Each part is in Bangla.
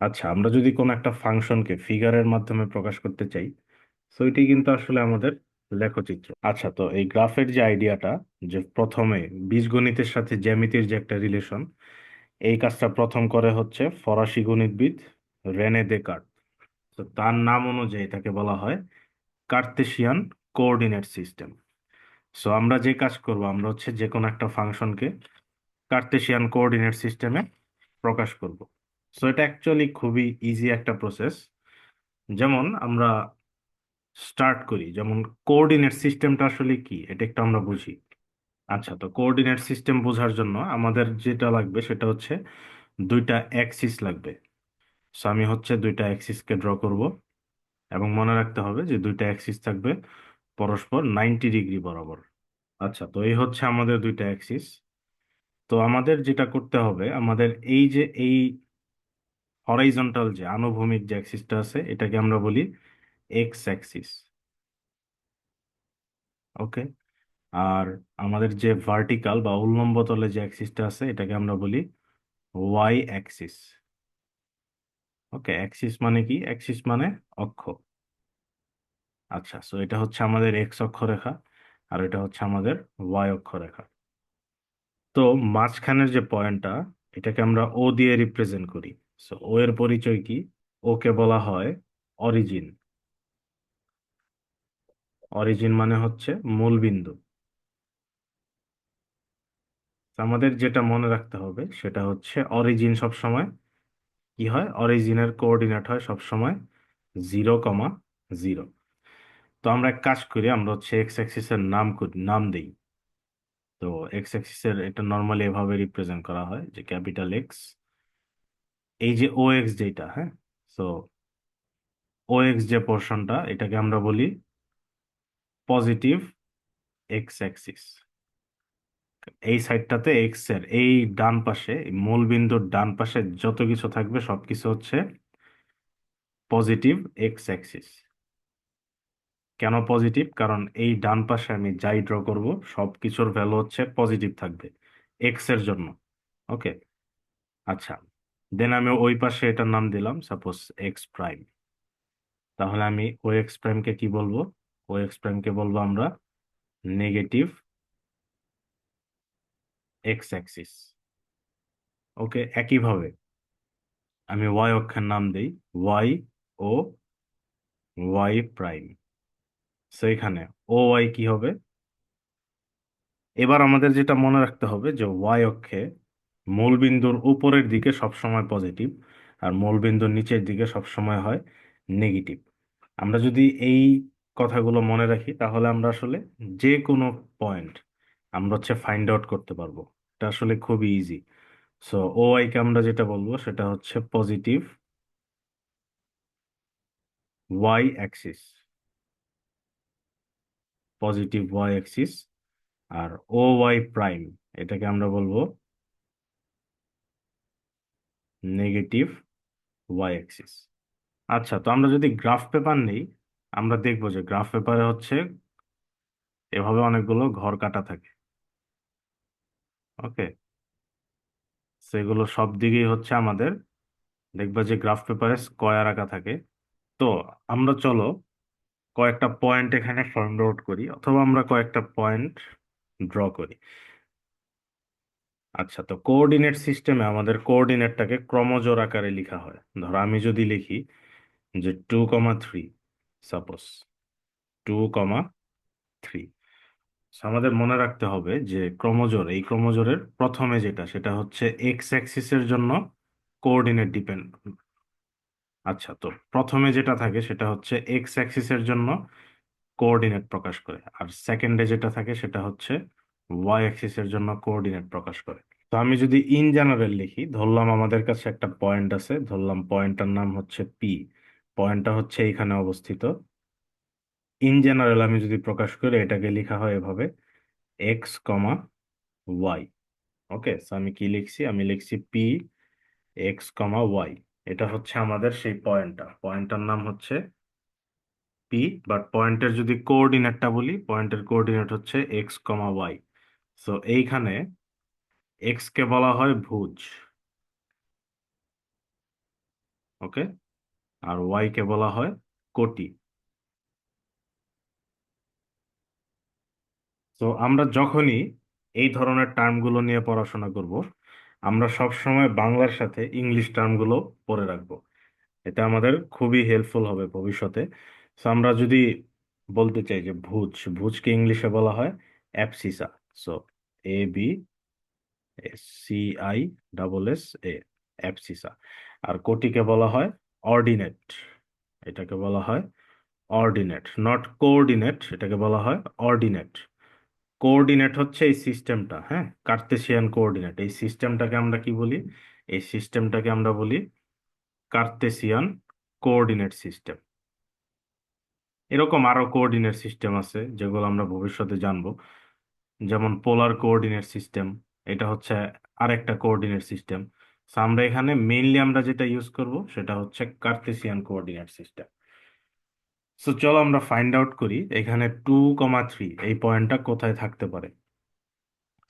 আচ্ছা আমরা যদি কোনো একটা ফাংশনকে ফিগারের মাধ্যমে প্রকাশ করতে চাই তো এটি কিন্তু আসলে আমাদের লেখচিত্র। আচ্ছা তো এই গ্রাফের যে আইডিয়াটা, যে প্রথমে বীজগণিতের সাথে জ্যামিতির যে একটা রিলেশন এই কাজটা প্রথম করে হচ্ছে ফরাসি গণিতবিদ রেনে দেকার্ত তো তার নাম অনুযায়ী এটাকে বলা হয় কার্তেশিয়ান কোঅর্ডিনেট সিস্টেম। সো আমরা যে কাজ করব, আমরা হচ্ছে যে কোনো একটা ফাংশনকে কার্তেশিয়ান কোঅর্ডিনেট সিস্টেমে প্রকাশ করব। সো এটা অ্যাকচুয়ালি খুবই ইজি একটা প্রসেস যেমন আমরা স্টার্ট করি, যেমন কোঅর্ডিনেট সিস্টেমটা আসলে কি? এটা একটু আমরা বুঝি। আচ্ছা তো কোঅর্ডিনেট সিস্টেম বোঝার জন্য আমাদের যেটা লাগবে সেটা হচ্ছে দুইটা অ্যাক্সিস লাগবে। সো আমি হচ্ছে দুইটা অ্যাক্সিসকে ড্র করব এবং মনে রাখতে হবে যে দুইটা অ্যাক্সিস থাকবে পরস্পর নাইনটি ডিগ্রি বরাবর। আচ্ছা তো এই হচ্ছে আমাদের দুইটা অ্যাক্সিস তো আমাদের যেটা করতে হবে, আমাদের এই যে এই হরাইজন্টাল যে আনুভূমিক যে অ্যাক্সিসটা আছে, এটাকে আমরা বলি এক্স অ্যাক্সিস ওকে আর আমাদের যে ভার্টিক্যাল বা উল্লম্ব তলে যে অ্যাক্সিসটা আছে, এটাকে আমরা বলি ওয়াই অ্যাক্সিস ওকে অ্যাক্সিস মানে কি? অ্যাক্সিস মানে অক্ষ। আচ্ছা সো এটা হচ্ছে আমাদের এক্স অক্ষরেখা আর এটা হচ্ছে আমাদের ওয়াই অক্ষরেখা তো মাঝখানের যে পয়েন্টটা এটাকে আমরা ও দিয়ে রিপ্রেজেন্ট করি। সো ও এর পরিচয় কি? ওকে বলা হয় অরিজিন। অরিজিন মানে হচ্ছে মূল বিন্দু আমাদের যেটা মনে রাখতে হবে, সেটা হচ্ছে অরিজিন সবসময় কি হয়? অরিজিনের কোঅর্ডিনেট হয় সবসময় জিরো কমা জিরো। তো আমরা এক কাজ করি, আমরা হচ্ছে এক্স অ্যাক্সিসের নাম নাম দেই। তো এক্স অ্যাক্সিসের এটা নর্মালি এভাবে রিপ্রেজেন্ট করা হয় যে ক্যাপিটাল এক্স এই যে ও এক্স যেটা হ্যাঁ? সো ও এক্স যে পোর্শনটা এটাকে আমরা বলি পজিটিভ এক্স অ্যাক্সিস এই সাইডটাতে এক্সের এই ডান পাশে মূল বিন্দুর ডান পাশে যত কিছু থাকবে, সব কিছু হচ্ছে পজিটিভ এক্স অ্যাক্সিস কেন পজিটিভ কারণ এই ডান পাশে আমি যাই ড্র করব, সব কিছুর ভ্যালু হচ্ছে পজিটিভ থাকবে এক্সের জন্য। ওকে আচ্ছা। দেন আমি ওই পাশে এটার নাম দিলাম সাপোজ এক্স প্রাইম তাহলে আমি ও এক্স প্রাইমকে কি বলব? ও এক্স প্রাইমকে বলব আমরা নেগেটিভ এক্স অ্যাক্সিস ওকে একইভাবে আমি ওয়াই অক্ষের নাম দেই ওয়াই ও ওয়াই প্রাইম সেইখানে ও ওয়াই কি হবে? এবার আমাদের যেটা মনে রাখতে হবে যে ওয়াই অক্ষে মূল বিন্দুর উপরের দিকে সবসময় পজিটিভ আর মূল বিন্দুর নিচের দিকে সবসময় হয় নেগেটিভ আমরা যদি এই কথাগুলো মনে রাখি, তাহলে আমরা আসলে যে কোনো পয়েন্ট আমরা হচ্ছে ফাইন্ড আউট করতে পারব। এটা আসলে খুবই ইজি সো ও কে আমরা যেটা বলব, সেটা হচ্ছে positive Y axis positive Y axis আর ও ওয়াই প্রাইম এটাকে আমরা বলব নেগেটিভ ওয়াই অ্যাক্সিস আচ্ছা তো আমরা যদি গ্রাফ পেপার নেই, আমরা দেখব যে গ্রাফ পেপারে হচ্ছে এভাবে অনেকগুলো ঘর কাটা থাকে। ওকে সেগুলো সব দিকেই হচ্ছে আমাদের, দেখবা যে গ্রাফ পেপারে স্কয়ার আঁকা থাকে। তো আমরা চলো কয়েকটা পয়েন্ট এখানে ফাইন্ড আউট করি, অথবা আমরা কয়েকটা পয়েন্ট ড্র করি। আচ্ছা তো কোঅর্ডিনেট সিস্টেমে আমাদের কোঅর্ডিনেটটাকে ক্রমজোর আকারে লেখা হয়। ধরো আমি যদি লিখি যে two comma three suppose two comma three আমাদের মনে রাখতে হবে যে ক্রমজোর এই ক্রমজোরের প্রথমে যেটা, সেটা হচ্ছে এক্স অ্যাক্সিসের জন্য কোঅর্ডিনেট ডিপেন্ড আচ্ছা তো প্রথমে যেটা থাকে, সেটা হচ্ছে এক্স অ্যাক্সিসের জন্য কোঅর্ডিনেট প্রকাশ করে, আর সেকেন্ডে যেটা থাকে, সেটা হচ্ছে ওয়াই অ্যাক্সিসের জন্য কোঅর্ডিনেট প্রকাশ করে। তো আমি যদি ইন জেনারেল লিখি, ধরলাম আমাদের কাছে একটা পয়েন্ট আছে, ধরলাম পয়েন্টটার নাম হচ্ছে পি পয়েন্টটা হচ্ছে এইখানে অবস্থিত। ইন জেনারেল আমি যদি প্রকাশ করি, এটাকে লেখা হয় এভাবে এক্স কমা ওয়াই ওকে আমি কি লিখছি? আমি লিখছি পি এক্স কমা ওয়াই এটা হচ্ছে আমাদের সেই পয়েন্টটা পয়েন্টটার নাম হচ্ছে পি বাট পয়েন্টের যদি কোঅর্ডিনেটটা বলি পয়েন্টের কোঅর্ডিনেট হচ্ছে এক্স কমা ওয়াই সো এইখানে এক্স কে বলা হয় ভুজ। ওকে আর ওয়াই কে বলা হয় কোটি। তো আমরা যখনই এই ধরনের টার্মগুলো নিয়ে পড়াশোনা করব, আমরা সব সময় বাংলার সাথে ইংলিশ টার্মগুলো পড়ে রাখব। এটা আমাদের খুবই হেল্পফুল হবে ভবিষ্যতে। সো আমরা যদি বলতে চাই যে ভুজ, ভুজকে ইংলিশে বলা হয় abscissa. So A B C I double S A abscissa আর কোটিকে বলা হয় অর্ডিনেট। এটাকে বলা হয় অর্ডিনেট নট কোঅর্ডিনেট এটাকে বলা হয় অর্ডিনেট। কোঅর্ডিনেট হচ্ছে এই সিস্টেমটা হ্যাঁ? Cartesian coordinate. এই সিস্টেমটাকে আমরা কি বলি? এই সিস্টেমটাকে আমরা বলি কার্তেশিয়ান কোঅর্ডিনেট সিস্টেম। এরকম আরও কোঅর্ডিনেট সিস্টেম আছে যেগুলো আমরা ভবিষ্যতে জানব। যেমন পোলার কোঅর্ডিনেট সিস্টেম, এটা হচ্ছে আরেকটা কোঅর্ডিনেট সিস্টেম। আমরা এখানে মেইনলি আমরা যেটা ইউজ করব সেটা হচ্ছে কার্তেশিয়ান কোঅর্ডিনেট সিস্টেম। সো চলো আমরা ফাইন্ড আউট করি এখানে টু কমা থ্রি, এই পয়েন্টটা কোথায় থাকতে পারে?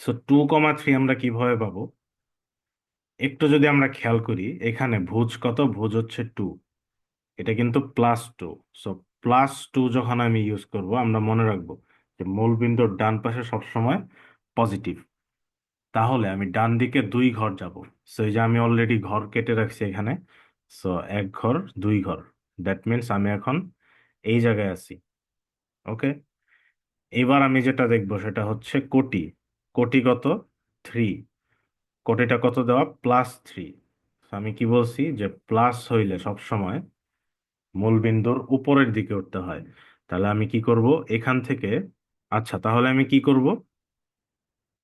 সো টু কমা থ্রি আমরা কীভাবে পাবো? একটু যদি আমরা খেয়াল করি, এখানে ভুজ কত? ভুজ হচ্ছে টু। এটা কিন্তু plus two. So plus two যখন আমি ইউজ করব, আমরা মনে রাখব যে মূলবিন্দুর ডান পাশে সবসময় পজিটিভ তাহলে আমি ডান দিকে দুই ঘর যাব। সো এই যে আমি অলরেডি ঘর কেটে রাখছি এখানে। সো এক ঘর, দুই ঘর। দ্যাট মিনস আমি এখন এই জায়গায় আছি। ওকে এবার আমি যেটা দেখব সেটা হচ্ছে কোটি। কোটি কত? থ্রি কোটিটা কত দেওয়া? প্লাস থ্রি আমি কি বলছি? যে প্লাস হইলে সব সময় মূলবিন্দুর উপরের দিকে উঠতে হয়। তাহলে আমি কি করব? এখান থেকে আচ্ছা তাহলে আমি কি করব?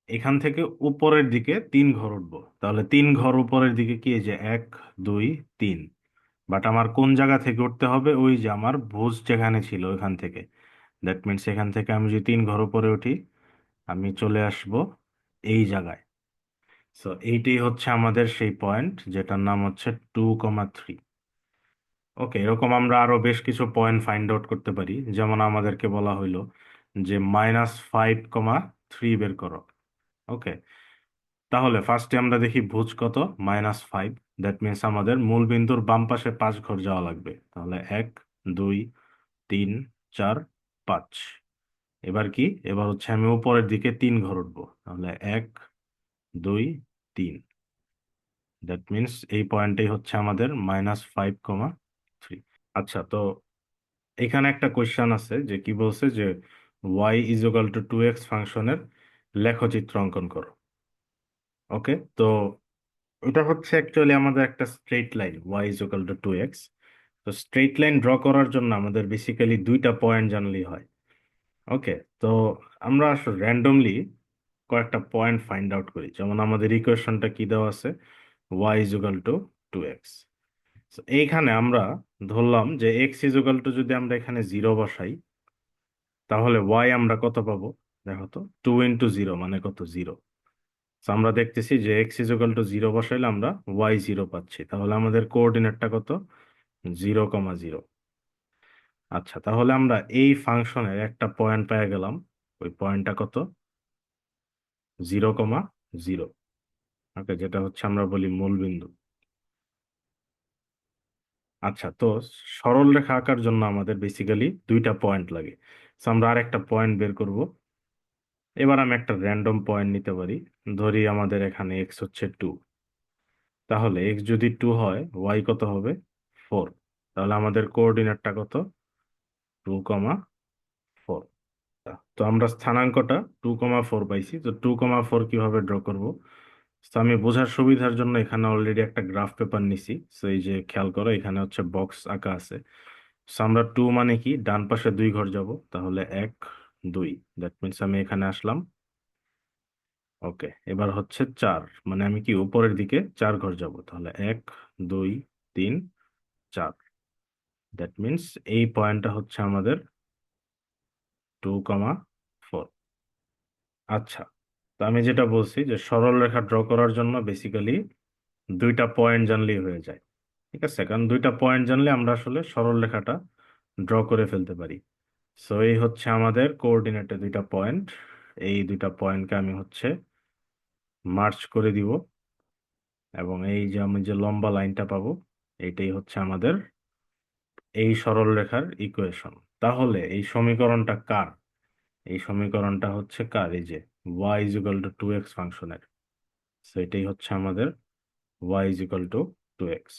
এখান থেকে উপরের দিকে তিন ঘর উঠবো। তাহলে তিন ঘর উপরের দিকে কি? যে এক, দুই, তিন। বাট আমার কোন জায়গা থেকে উঠতে হবে? ওই যে আমার ভোজ যেখানে ছিল ওইখান থেকে। দ্যাট মিনস এখান থেকে আমি যদি তিন ঘর উপরে উঠি, আমি চলে আসব এই জায়গায়। সো এইটাই হচ্ছে আমাদের সেই পয়েন্ট যেটার নাম হচ্ছে টু কমা থ্রি ওকে এরকম আমরা আরও বেশ কিছু পয়েন্ট ফাইন্ড আউট করতে পারি। যেমন আমাদেরকে বলা হইল যে মাইনাস ফাইভ কমা থ্রি বের করো। ওকে তাহলে ফার্স্টে আমরা দেখি ভুজ কত? মাইনাস ফাইভ দ্যাট মিনস আমাদের মূল বিন্দুর বাম পাশে পাঁচ ঘর যাওয়া লাগবে। তাহলে এক, দুই, তিন, চার, পাঁচ। এবার কি? এবার হচ্ছে আমি উপরের দিকে তিন ঘর উঠবো। তাহলে এক, দুই, তিন। দ্যাট মিনস এই পয়েন্টটাই হচ্ছে আমাদের মাইনাস ফাইভ কমা থ্রি আচ্ছা তো এখানে একটা কোয়েশ্চেন আছে যে কি বলছে যে Y is equal to two X ফাংশনের লেখচিত্র অঙ্কন করো। ওকে, তো এটা হচ্ছে অ্যাকচুয়ালি আমাদের একটা straight line Y is equal to two X তো স্ট্রেট লাইন ড্র করার জন্য আমাদের বেসিক্যালি দুইটা পয়েন্ট জানলেই হয়। ওকে, তো আমরা আসলে র্যান্ডমলি কয়েকটা পয়েন্ট ফাইন্ড আউট করি। যেমন আমাদের ইকুয়েশনটা কি দেওয়া আছে? Y is equal to two X এইখানে আমরা ধরলাম যে এক্স ইজ ইকাল টু যদি আমরা এখানে জিরো বসাই তাহলে ওয়াই আমরা কত পাবো? দেখো তো টু ইন্টু জিরো মানে কত? জিরো আমরা দেখতেছি যে X is equal to zero বসাইলে আমরা ওয়াই জিরো পাচ্ছি। তাহলে আমাদের কোঅর্ডিনেটটা কত? জিরো কমা জিরো আচ্ছা তাহলে আমরা এই ফাংশনের একটা পয়েন্ট পেয়ে গেলাম। ওই পয়েন্টটা কত? জিরো কমা জিরো ওকে, যেটা হচ্ছে আমরা বলি মূলবিন্দু আচ্ছা তো সরল রেখা আঁকার জন্য আমাদের বেসিক্যালি দুইটা পয়েন্ট লাগে। আমরা আর একটা পয়েন্ট বের করব। এবার আমি একটা র্যান্ডম পয়েন্ট নিতে পারি। ধরি আমাদের এখানে এক্স হচ্ছে টু তাহলে এক্স যদি টু হয় ওয়াই কত হবে? ফোর তাহলে আমাদের কোঅর্ডিনেটটা কত? টু কমা ফোর তো আমরা স্থানাঙ্কটা টু কমা ফোর পাইছি। তো টু কমা ফোর কীভাবে ড্র করব? তো আমি বোঝার সুবিধার জন্য এখানে অলরেডি একটা গ্রাফ পেপার নিছি। তো এই যে খেয়াল করো, এখানে হচ্ছে বক্স আঁকা আছে। আমরা টু মানে কি? ডান পাশে দুই ঘর যাব। তাহলে এক, দুই। দ্যাট মিনস আমি এখানে আসলাম। ওকে এবার হচ্ছে চার। মানে আমি কি উপরের দিকে চার ঘর যাব? তাহলে এক, দুই, তিন, চার। দ্যাট মিনস এই পয়েন্টটা হচ্ছে আমাদের টু কমা ফোর আচ্ছা তো আমি যেটা বলছি যে সরল রেখা ড্র করার জন্য বেসিক্যালি দুইটা পয়েন্ট জানলেই হয়ে যায়। ঠিক আছে, কারণ দুইটা পয়েন্ট জানলে আমরা আসলে সরল রেখাটা ড্র করে ফেলতে পারি। সো এই হচ্ছে আমাদের কোঅর্ডিনেটে দুইটা পয়েন্ট এই দুইটা পয়েন্টকে আমি হচ্ছে মার্চ করে দিব এবং এই যে আমি যে লম্বা লাইনটা পাবো, এটাই হচ্ছে আমাদের এই সরল রেখার ইকুয়েশন তাহলে এই সমীকরণটা কার? এই সমীকরণটা হচ্ছে কার? এই যে y is equal to two X ফাংশনের। তো এটাই হচ্ছে আমাদের y is equal to two X